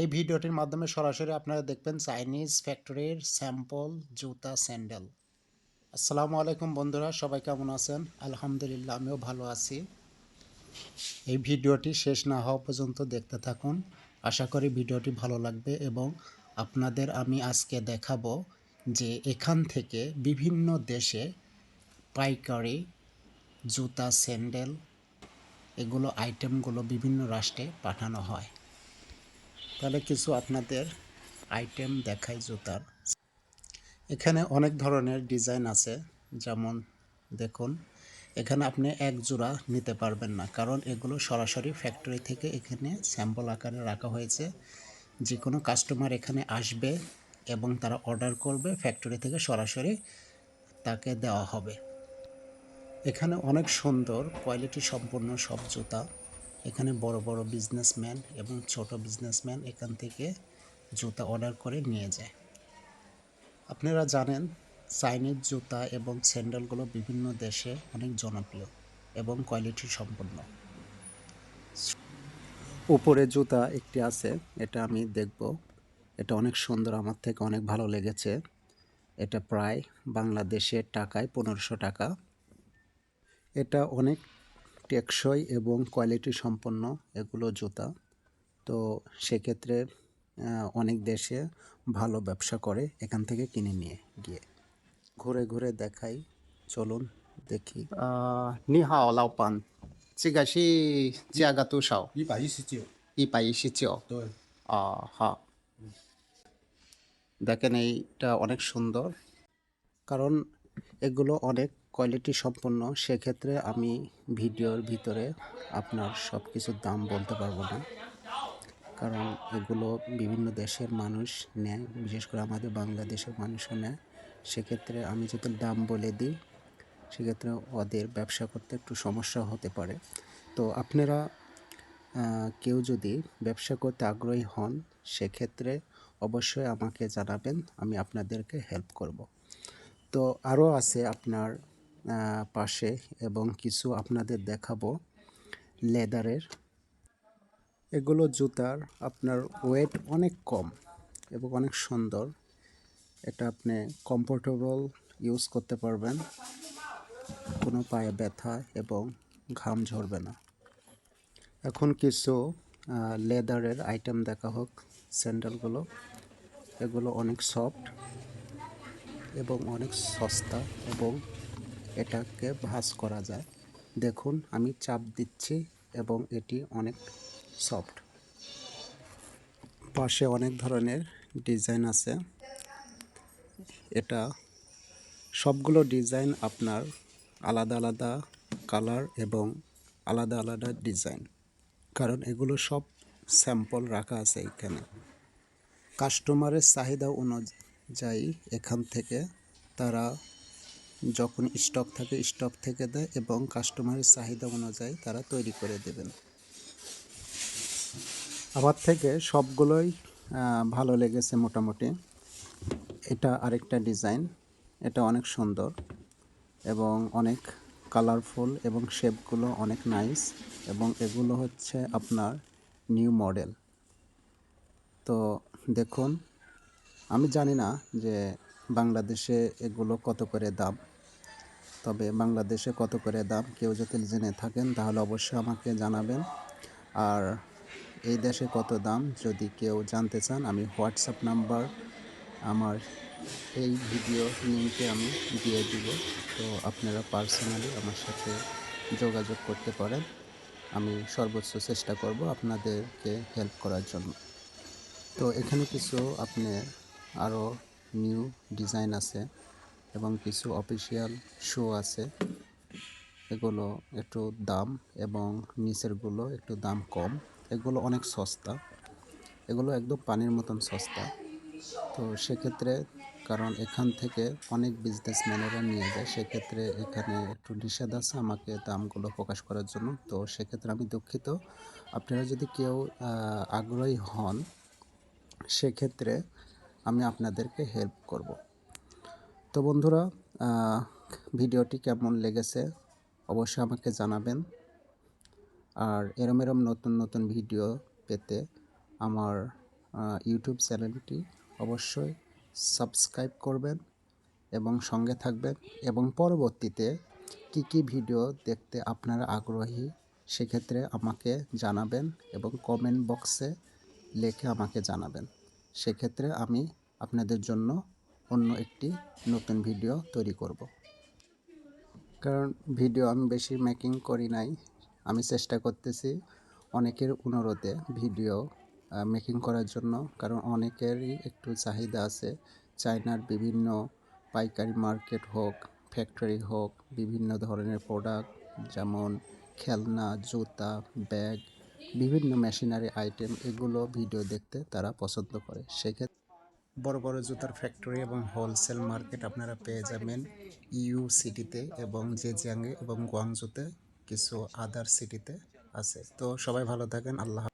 এই ভিডিওটির মাধ্যমে সরাসরি আপনারা দেখবেন চাইনিজ ফ্যাক্টরির স্যাম্পল জুতা স্যান্ডেল আসসালামু আলাইকুম বন্ধুরা, সবাই কেমন আছেন? আলহামদুলিল্লাহ, আমিও ভালো আছি। এই ভিডিওটি শেষ না হওয়া পর্যন্ত দেখতে থাকুন। আশা করি ভিডিওটি ভালো লাগবে এবং আপনাদের আমি আজকে দেখাবো যে এখান থেকে বিভিন্ন দেশে পাইকারি, জুতা স্যান্ডেল এগুলো আইটেমগুলো বিভিন্ন রাষ্ট্রে পাঠানো হয়। তাহলে কিছু আপনাদের আইটেম দেখাই জুতার। এখানে অনেক ধরনের ডিজাইন আছে, যেমন দেখুন, এখানে আপনি এক জোড়া নিতে পারবেন না, কারণ এগুলো সরাসরি ফ্যাক্টরি থেকে এখানে স্যাম্পল আকারে রাখা হয়েছে। যে কোনো কাস্টমার এখানে আসবে এবং তারা অর্ডার করবে ফ্যাক্টরি থেকে সরাসরি তাকে দেওয়া হবে। এখানে অনেক সুন্দর কোয়ালিটি সম্পন্ন সব জুতা। এখানে বড় বড় বিজনেসম্যান এবং ছোট বিজনেসম্যান এখান থেকে জুতা অর্ডার করে নিয়ে যায়। আপনারা জানেন, চাইনিজ জুতা এবং স্যান্ডেলগুলো বিভিন্ন দেশে অনেক জনপ্রিয় এবং কোয়ালিটি সম্পন্ন। উপরে জুতা একটি আছে, এটা আমি দেখব। এটা অনেক সুন্দর, আমার থেকে অনেক ভালো লেগেছে। এটা প্রায় বাংলাদেশের টাকায় পনেরোশো টাকা। এটা অনেক টেকসই এবং কোয়ালিটি সম্পন্ন এগুলো জুতা তো সেক্ষেত্রে আহ, অনেক দেশে ভালো ব্যবসা করে এখান থেকে কিনে নিয়ে গিয়ে ঘুরে ঘুরে দেখাই চলুন দেখি নি হাও লাও পান 这个是价格多少？一百一十九，一百一十九。对， আ হ্যাঁ দেখেন এইটা অনেক সুন্দর কারণ এগুলো অনেক কোয়ালিটি সম্পন্ন, সেক্ষেত্রে আমি ভিডিওর ভিতরে আপনার সব কিছুর দাম বলতে পারব না। কারণ এগুলো বিভিন্ন দেশের মানুষ নেয়, বিশেষ করে আমাদের বাংলাদেশের মানুষও নেয়। সেক্ষেত্রে আমি যদি দাম বলে দিই, সেক্ষেত্রে ওদের ব্যবসা করতে একটু সমস্যা হতে পারে। তো আপনারা কেউ যদি ব্যবসা করতে আগ্রহী হন, সেক্ষেত্রে অবশ্যই আমাকে জানাবেন, আমি আপনাদেরকে হেল্প করব। তো আরও আছে আপনার পাশে এবং কিছু আপনাদের দেখাবো। লেদারের এগুলো জুতার আপনার ওয়েট অনেক কম এবং অনেক সুন্দর। এটা আপনি কমফোর্টেবল ইউজ করতে পারবেন, কোনো পায়ে ব্যথা এবং ঘাম ঝরবে না। এখন কিছু লেদারের আইটেম দেখা হোক স্যান্ডেলগুলো এগুলো অনেক সফট এবং অনেক সস্তা এবং এটাকে ভাঁজ করা যায়। দেখুন, আমি চাপ দিচ্ছি এবং এটি অনেক সফট। পাশে অনেক ধরনের ডিজাইন আছে। এটা সবগুলো ডিজাইন আপনার আলাদা আলাদা কালার এবং আলাদা আলাদা ডিজাইন। কারণ এগুলো সব স্যাম্পল রাখা আছে এখানে। কাস্টমারের চাহিদা অনুযায়ী এখান থেকে, তারা যখন স্টক থাকে, স্টক থেকে দেয় এবং কাস্টমারের চাহিদা অনুযায়ী তারা তৈরি করে দেবেন। আমার থেকে সবগুলোই ভালো লেগেছে মোটামুটি। এটা আরেকটা ডিজাইন, এটা অনেক সুন্দর এবং অনেক কালারফুল এবং শেপগুলো অনেক নাইস এবং এগুলো হচ্ছে আপনার নিউ মডেল। তো দেখুন আমি জানি না যে বাংলাদেশে এগুলো কত করে দাম। তবে বাংলাদেশে কত করে দাম কেউ যদি জেনে থাকেন, তাহলে অবশ্যই আমাকে জানাবেন। আর এই দেশে কত দাম যদি কেউ জানতে চান, আমি হোয়াটসঅ্যাপ নাম্বার আমার এই ভিডিও লিঙ্কে আমি দিয়ে দিব। তো আপনারা পার্সোনালি আমার সাথে যোগাযোগ করতে পারেন। আমি সর্বোচ্চ চেষ্টা করব আপনাদেরকে হেল্প করার জন্য। তো এখানে কিছু আপনার আরও নিউ ডিজাইন আছে এবং কিছু অফিসিয়াল শো আছে। এগুলো একটু দাম এবং নিচেরগুলো একটু দাম কম। এগুলো অনেক সস্তা। এগুলো একদম পানির মতন সস্তা। তো সেক্ষেত্রে কারণ এখান থেকে অনেক বিজনেসম্যানেরা নিয়ে যায়। সেক্ষেত্রে এখানে একটু নিষেধ আছে আমাকে দামগুলো প্রকাশ করার জন্য। তো সেক্ষেত্রে আমি দুঃখিত। আপনারা যদি কেউ আগ্রহী হন, সেক্ষেত্রে আমি আপনাদেরকে হেল্প করব। তো বন্ধুরা ভিডিওটি কেমন লেগেছে অবশ্যই আমাকে জানাবেন। আর এরম এরম নতুন নতুন ভিডিও পেতে আমার ইউটিউব চ্যানেলটি অবশ্যই সাবস্ক্রাইব করবেন এবং সঙ্গে থাকবেন এবং পরবর্তীতে কি কি ভিডিও দেখতে আপনারা আগ্রহী সেক্ষেত্রে আমাকে জানাবেন এবং কমেন্ট বক্সে লিখে আমাকে জানাবেন। সেক্ষেত্রে আমি আপনাদের জন্য অন্য একটি নতুন ভিডিও তৈরি করব। কারণ ভিডিও আমি বেশি মেকিং করি নাই। আমি চেষ্টা করতেছি অনেকের অনুরোধে ভিডিও মেকিং করার জন্য। কারণ অনেকেরই একটু চাহিদা আছে। চায়নার বিভিন্ন পাইকারি মার্কেট হোক ফ্যাক্টরি হোক, বিভিন্ন ধরনের প্রোডাক্ট যেমন খেলনা, জুতা ব্যাগ বিভিন্ন মেশিনারি আইটেম এগুলো ভিডিও দেখতে তারা পছন্দ করে। সেক্ষেত্রে বড় বড় জুতার ফ্যাক্টরি এবং হোলসেল মার্কেট আপনারা পেয়ে যাবেন ইউ সিটিতে এবং জেজিয়াংয়ে এবং গোয়াংজুতে কিছু আদার সিটিতে আছে। তো সবাই ভালো থাকেন, আল্লাহ